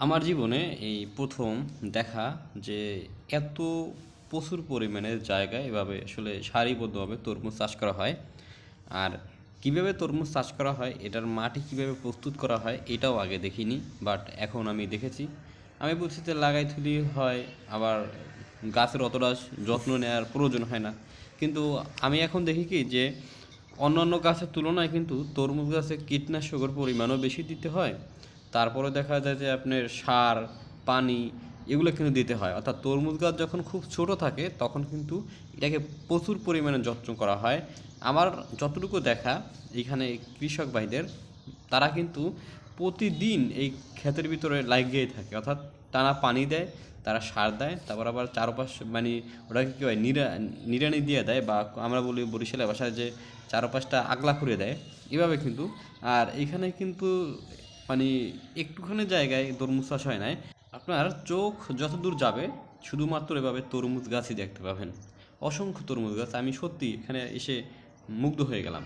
আমার জীবনে এই প্রথম দেখা যে এত প্রচুর পরিমাণে জায়গায় এভাবে আসলে সারিবদ্ধভাবে তরমুজ চাষ করা হয়। আর কীভাবে তরমুজ চাষ করা হয়, এটার মাটি কীভাবে প্রস্তুত করা হয়, এটাও আগে দেখিনি বাট এখন আমি দেখেছি। আমি বলছি যে লাগাই থুলি হয়, আবার গাছের অতটা যত্ন নেওয়ার প্রয়োজন হয় না। কিন্তু আমি এখন দেখি কি যে অন্যান্য গাছের তুলনায় কিন্তু তরমুজ গাছে কীটনাশকের পরিমাণও বেশি দিতে হয়। তারপরে দেখা যায় যে আপনার সার, পানি এগুলো কিন্তু দিতে হয়। অর্থাৎ তরমুজ গাছ যখন খুব ছোট থাকে, তখন কিন্তু এটাকে প্রচুর পরিমাণে যত্ন করা হয়। আমার যতটুকু দেখা এখানে কৃষক ভাইদের, তারা কিন্তু প্রতিদিন এই ক্ষেতের ভিতরে লাগিয়ে থাকে। অর্থাৎ টানা পানি দেয়, তারা সার দেয়, তারপর আবার চারপাশ মানে ওটাকে কী হয় নিরা নিড়ানি দিয়ে দেয় বা আমরা বলি বরিশালের ভাষায় যে চারপাশটা আগলা করে দেয়। এভাবে কিন্তু, আর এখানে কিন্তু মানে একটুখানি জায়গায় তরমুজ চাষ হয় নাই। আপনার চোখ যত দূর যাবে, শুধুমাত্র এভাবে তরমুজ গাছই দেখতে পাবেন। অসংখ্য তরমুজ গাছ, আমি সত্যি এখানে এসে মুগ্ধ হয়ে গেলাম।